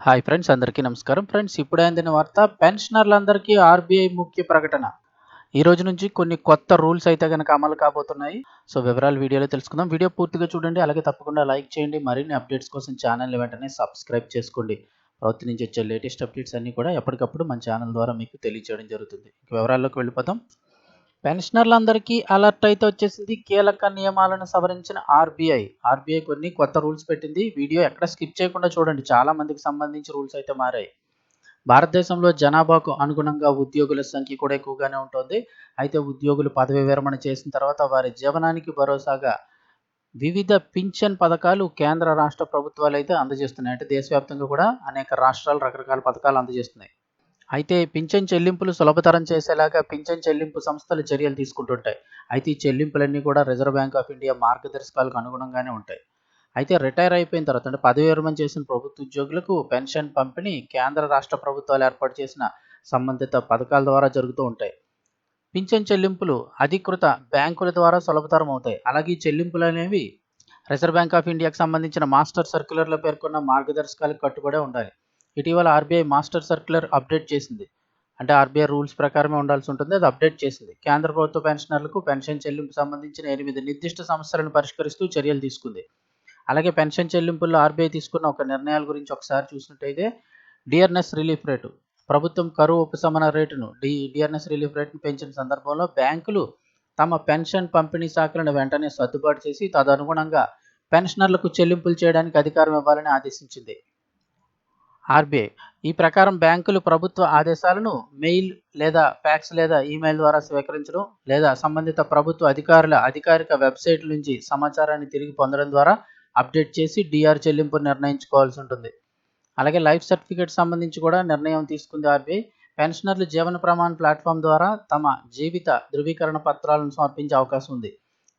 Hi friends అందరికీ నమస్కారం. Friends ఇప్పుడే అందిన వార్త పెన్షనర్లందరికీ ఆర్బీఐ ముఖ్య ప్రకటన. ఈ రోజు నుంచి కొన్ని కొత్త రూల్స్ అయితే కనుక అమలు కాబోతున్నాయి. సో వివరాలు వీడియోలో తెలుసుకుందాం. వీడియో పూర్తిగా చూడండి. అలాగే తప్పకుండా లైక్ చేయండి. మరిన్ని అప్డేట్స్ కోసం ఛానల్ వెంటనే సబ్స్క్రైబ్ చేసుకోండి. ప్రభుత్వం నుంచి వచ్చే లేటెస్ట్ అప్డేట్స్ అన్ని కూడా ఎప్పటికప్పుడు మన ఛానల్ ద్వారా మీకు తెలియజేయడం జరుగుతుంది. వివరాల్లోకి వెళ్ళిపోతాం పెన్షనర్లందరికీ అలర్ట్ అయితే వచ్చేసింది కీలక నియమాలను సవరించిన ఆర్బీఐ. ఆర్బీఐ కొన్ని కొత్త రూల్స్ పెట్టింది. వీడియో ఎక్కడ స్కిప్ చేయకుండా చూడండి. చాలా మందికి సంబంధించి రూల్స్ అయితే మారాయి. భారతదేశంలో జనాభాకు అనుగుణంగా ఉద్యోగుల సంఖ్య కూడా ఎక్కువగానే ఉంటుంది. అయితే ఉద్యోగులు పదవి విరమణ చేసిన తర్వాత వారి జీవనానికి భరోసాగా వివిధ పింఛన్ పథకాలు కేంద్ర రాష్ట్ర ప్రభుత్వాలు అయితే అందజేస్తున్నాయి. అంటే దేశవ్యాప్తంగా కూడా అనేక రాష్ట్రాలు రకరకాల పథకాలు అందజేస్తున్నాయి. అయితే పింఛన్ చెల్లింపులు సులభతరం చేసేలాగా పింఛన్ చెల్లింపు సంస్థలు చర్యలు తీసుకుంటుంటాయి. అయితే ఈ చెల్లింపులన్నీ కూడా రిజర్వ్ బ్యాంక్ ఆఫ్ ఇండియా మార్గదర్శకాలకు అనుగుణంగానే ఉంటాయి. అయితే రిటైర్ అయిపోయిన తర్వాత అంటే పదవి విరమణ చేసిన ప్రభుత్వ ఉద్యోగులకు పెన్షన్ పంపిణీ కేంద్ర రాష్ట్ర ప్రభుత్వాలు ఏర్పాటు చేసిన సంబంధిత పథకాల ద్వారా జరుగుతూ ఉంటాయి. పింఛన్ చెల్లింపులు అధికృత బ్యాంకుల ద్వారా సులభతరం అవుతాయి. అలాగే ఈ చెల్లింపులు అనేవి రిజర్వ్ బ్యాంక్ ఆఫ్ ఇండియాకు సంబంధించిన మాస్టర్ సర్క్యులర్లో పేర్కొన్న మార్గదర్శకాలకు కట్టుబడి ఉండాలి. ఇటీవల ఆర్బీఐ మాస్టర్ సర్క్యులర్ అప్డేట్ చేసింది. అంటే ఆర్బీఐ రూల్స్ ప్రకారమే ఉండాల్సి ఉంటుంది అది అప్డేట్ చేసింది. కేంద్ర ప్రభుత్వ పెన్షనర్లకు పెన్షన్ చెల్లింపు సంబంధించిన ఎనిమిది నిర్దిష్ట సమస్యలను పరిష్కరిస్తూ చర్యలు తీసుకుంది. అలాగే పెన్షన్ చెల్లింపుల్లో ఆర్బీఐ తీసుకున్న ఒక నిర్ణయాల గురించి ఒకసారి చూసినట్టయితే డిఆర్ఎస్ రిలీఫ్ రేటు. ప్రభుత్వం కరువు ఉపశమన రేటును డి డిఆర్ఎస్ రిలీఫ్ రేటును పెంచిన సందర్భంలో బ్యాంకులు తమ పెన్షన్ పంపిణీ శాఖలను వెంటనే సర్దుబాటు చేసి తదనుగుణంగా పెన్షనర్లకు చెల్లింపులు చేయడానికి అధికారం ఇవ్వాలని ఆదేశించింది. ఆర్బీఐ. ఈ ప్రకారం బ్యాంకులు ప్రభుత్వ ఆదేశాలను మెయిల్ లేదా ఫ్యాక్స్ లేదా ఈమెయిల్ ద్వారా స్వీకరించడం లేదా సంబంధిత ప్రభుత్వ అధికారుల అధికారిక వెబ్సైట్ నుంచి సమాచారాన్ని తిరిగి పొందడం ద్వారా అప్డేట్ చేసి డిఆర్ చెల్లింపు నిర్ణయించుకోవాల్సి ఉంటుంది. అలాగే లైఫ్ సర్టిఫికేట్ సంబంధించి కూడా నిర్ణయం తీసుకుంది ఆర్బీఐ. పెన్షనర్లు జీవన ప్రమాణ ప్లాట్ఫామ్ ద్వారా తమ జీవిత ధృవీకరణ పత్రాలను సమర్పించే అవకాశం ఉంది.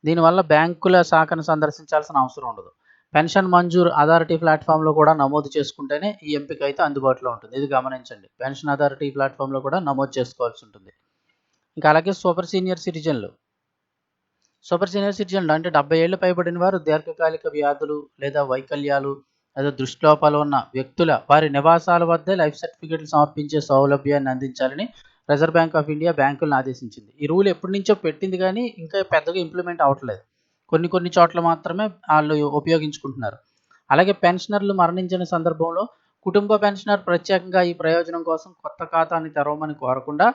దీనివల్ల బ్యాంకుల శాఖను సందర్శించాల్సిన అవసరం ఉండదు. పెన్షన్ మంజూరు అథారిటీ ప్లాట్ఫామ్లో కూడా నమోదు చేసుకుంటేనే ఈ ఎంపిక అయితే అందుబాటులో ఉంటుంది. ఇది గమనించండి. పెన్షన్ అథారిటీ ప్లాట్ఫామ్లో కూడా నమోదు చేసుకోవాల్సి ఉంటుంది. ఇంకా అలాగే సూపర్ సీనియర్ సిటిజన్లు. సూపర్ సీనియర్ సిటిజన్లు అంటే డెబ్బై ఏళ్ళు పైబడిన వారు దీర్ఘకాలిక వ్యాధులు లేదా వైకల్యాలు లేదా దృష్టిలోపాలు ఉన్న వ్యక్తుల వారి నివాసాల వద్దే లైఫ్ సర్టిఫికేట్లు సమర్పించే సౌలభ్యాన్ని అందించాలని రిజర్వ్ బ్యాంక్ ఆఫ్ ఇండియా బ్యాంకులను ఆదేశించింది. ఈ రూల్ ఎప్పటి నుంచో పెట్టింది కానీ ఇంకా పెద్దగా ఇంప్లిమెంట్ అవ్వట్లేదు. కొన్ని కొన్ని చోట్ల మాత్రమే వాళ్ళు ఉపయోగించుకుంటున్నారు. అలాగే పెన్షనర్లు మరణించిన సందర్భంలో కుటుంబ పెన్షనర్ ప్రత్యేకంగా ఈ ప్రయోజనం కోసం కొత్త ఖాతాని తెరవమని కోరకుండా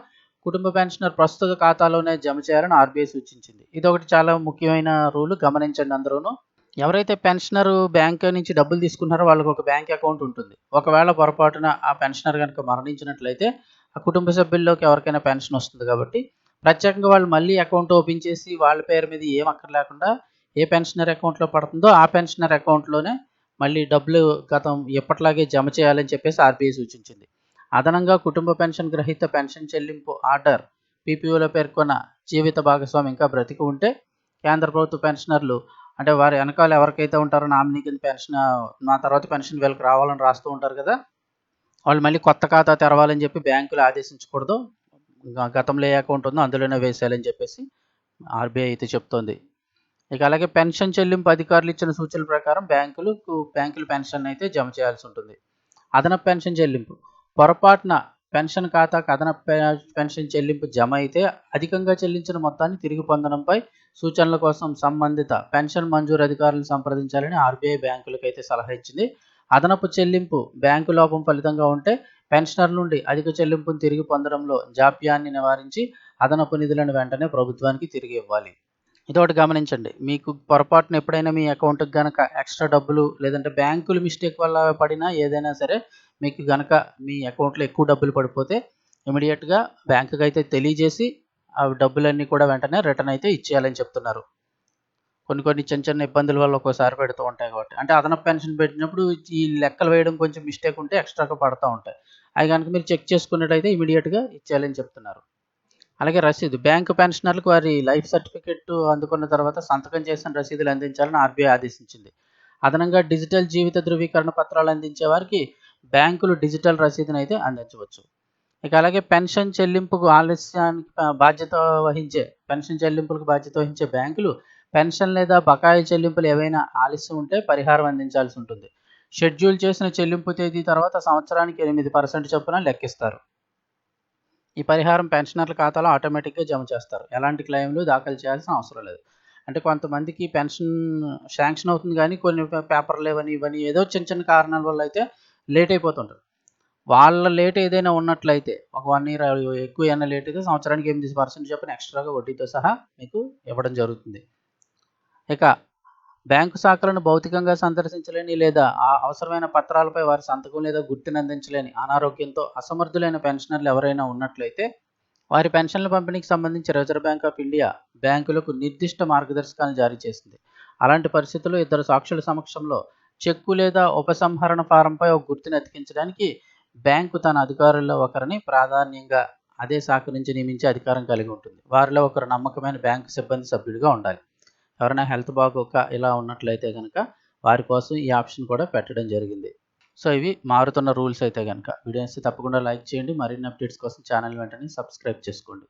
కుటుంబ పెన్షనర్ ప్రస్తుత ఖాతాలోనే జమ చేయాలని ఆర్బీఐ సూచించింది. ఇది ఒకటి చాలా ముఖ్యమైన రూల్ గమనించండి అందరూను. ఎవరైతే పెన్షనర్ బ్యాంక్ నుంచి డబ్బులు తీసుకున్నారో వాళ్ళకి ఒక బ్యాంక్ అకౌంట్ ఉంటుంది. ఒకవేళ పొరపాటున ఆ పెన్షనర్ కనుక మరణించినట్లయితే ఆ కుటుంబ సభ్యుల్లోకి ఎవరికైనా పెన్షన్ వస్తుంది కాబట్టి ప్రత్యేకంగా వాళ్ళు మళ్ళీ అకౌంట్ ఓపెన్ చేసి వాళ్ళ పేరు మీద ఏం అక్కర్ లేకుండా ఏ పెన్షనర్ అకౌంట్లో పడుతుందో ఆ పెన్షనర్ అకౌంట్లోనే మళ్ళీ డబ్బులు గతం ఎప్పట్లాగే జమ చేయాలని చెప్పేసి ఆర్బీఐ సూచించింది. అదనంగా కుటుంబ పెన్షన్ గ్రహీత పెన్షన్ చెల్లింపు ఆర్డర్ పీపీఓలో పేర్కొన్న జీవిత భాగస్వామి ఇంకా బ్రతికి ఉంటే కేంద్ర ప్రభుత్వ పెన్షనర్లు అంటే వారి వెనకాల ఎవరికైతే ఉంటారో నామినీ కింద పెన్షన్ నా తర్వాత పెన్షన్ వీళ్ళకి రావాలని రాస్తూ ఉంటారు కదా వాళ్ళు మళ్ళీ కొత్త ఖాతా తెరవాలని చెప్పి బ్యాంకులు ఆదేశించకూడదు. గతంలో ఏ అకౌంట్ ఉందో అందులోనే వేసేయాలని చెప్పేసి ఆర్బీఐ అయితే చెప్తోంది. ఇక అలాగే పెన్షన్ చెల్లింపు అధికారులు ఇచ్చిన సూచనల ప్రకారం బ్యాంకులు బ్యాంకులు పెన్షన్ అయితే జమ చేయాల్సి ఉంటుంది. అదనపు పెన్షన్ చెల్లింపు. పొరపాటున పెన్షన్ ఖాతాకు అదనపు పెన్షన్ చెల్లింపు జమ అయితే అధికంగా చెల్లించిన మొత్తాన్ని తిరిగి పొందడంపై సూచనల కోసం సంబంధిత పెన్షన్ మంజూరు అధికారులను సంప్రదించాలని ఆర్బీఐ బ్యాంకులకు అయితే సలహా ఇచ్చింది. అదనపు చెల్లింపు బ్యాంకు లోపం ఫలితంగా ఉంటే పెన్షనర్ నుండి అధిక చెల్లింపును తిరిగి పొందడంలో జాప్యాన్ని నివారించి అదనపు నిధులను వెంటనే ప్రభుత్వానికి తిరిగి ఇవ్వాలి. ఇదొకటి గమనించండి. మీకు పొరపాటున ఎప్పుడైనా మీ అకౌంట్కి కనుక ఎక్స్ట్రా డబ్బులు లేదంటే బ్యాంకులు మిస్టేక్ వల్ల పడినా ఏదైనా సరే మీకు కనుక మీ అకౌంట్లో ఎక్కువ డబ్బులు పడిపోతే ఇమీడియట్గా బ్యాంకుకి అయితే తెలియజేసి ఆ డబ్బులన్నీ కూడా వెంటనే రిటర్న్ అయితే ఇచ్చేయాలని చెప్తున్నారు. కొన్ని కొన్ని చిన్న చిన్న ఇబ్బందుల వల్ల ఒక్కోసారి పెడుతూ ఉంటాయి కాబట్టి. అంటే అదనపు పెన్షన్ పెట్టినప్పుడు ఈ లెక్కలు వేయడం కొంచెం మిస్టేక్ ఉంటే ఎక్స్ట్రాగా పడుతూ ఉంటాయి. అవి కనుక మీరు చెక్ చేసుకున్నట్టయితే ఇమీడియట్గా ఇచ్చేయాలని చెప్తున్నారు. అలాగే రసీదు బ్యాంకు పెన్షనర్లకు వారి లైఫ్ సర్టిఫికెట్ అందుకున్న తర్వాత సంతకం చేసిన రసీదులు అందించాలని ఆర్బీఐ ఆదేశించింది. అదనంగా డిజిటల్ జీవిత ధృవీకరణ పత్రాలు అందించే వారికి బ్యాంకులు డిజిటల్ రసీదును అయితే అందించవచ్చు. ఇక అలాగే పెన్షన్ చెల్లింపుకు ఆలస్యానికి బాధ్యత వహించే పెన్షన్ చెల్లింపులకు బాధ్యత వహించే బ్యాంకులు పెన్షన్ లేదా బకాయి చెల్లింపులు ఏవైనా ఆలస్యం ఉంటే పరిహారం అందించాల్సి ఉంటుంది. షెడ్యూల్ చేసిన చెల్లింపు తేదీ తర్వాత సంవత్సరానికి ఎనిమిది పర్సెంట్ చొప్పున లెక్కిస్తారు. ఈ పరిహారం పెన్షనర్ల ఖాతాలో ఆటోమేటిక్గా జమ చేస్తారు. ఎలాంటి క్లెయిమ్లు దాఖలు చేయాల్సిన అవసరం లేదు. అంటే కొంతమందికి పెన్షన్ శాంక్షన్ అవుతుంది కానీ కొన్ని పేపర్లు లేవని ఇవని ఏదో చిన్న చిన్న కారణాల వల్ల అయితే లేట్ అయిపోతుంటారు. వాళ్ళ లేట్ ఏదైనా ఉన్నట్లయితే ఒక వన్ ఇయర్ ఎక్కువ ఏమైనా లేట్ అయితే సంవత్సరానికి ఎనిమిది పర్సెంట్ చొప్పున ఎక్స్ట్రాగా వడ్డీతో సహా మీకు ఇవ్వడం జరుగుతుంది. ఇక బ్యాంకు శాఖలను భౌతికంగా సందర్శించలేని లేదా ఆ అవసరమైన పత్రాలపై వారి సంతకం లేదా గుర్తుని అందించలేని అనారోగ్యంతో అసమర్థులైన పెన్షనర్లు ఎవరైనా ఉన్నట్లయితే వారి పెన్షన్ల పంపిణీకి సంబంధించి రిజర్వ్ బ్యాంక్ ఆఫ్ ఇండియా బ్యాంకులకు నిర్దిష్ట మార్గదర్శకాలను జారీ చేసింది. అలాంటి పరిస్థితుల్లో ఇద్దరు సాక్షుల సమక్షంలో చెక్కు లేదా ఉపసంహరణ ఫారంపై ఒక గుర్తుని అతికించడానికి బ్యాంకు తన అధికారుల్లో ఒకరిని ప్రాధాన్యంగా అదే శాఖ నుంచి నియమించే అధికారం కలిగి ఉంటుంది. వారిలో ఒకరు నమ్మకమైన బ్యాంకు సిబ్బంది సభ్యుడిగా ఉండాలి. ఎవరైనా హెల్త్ బాగోక ఇలా ఉన్నట్లయితే కనుక వారి కోసం ఈ ఆప్షన్ కూడా పెట్టడం జరిగింది. సో ఇవి మారుతున్న రూల్స్ అయితే కనుక వీడియోస్ తప్పకుండా లైక్ చేయండి. మరిన్ని అప్డేట్స్ కోసం ఛానల్ వెంటనే సబ్స్క్రైబ్ చేసుకోండి.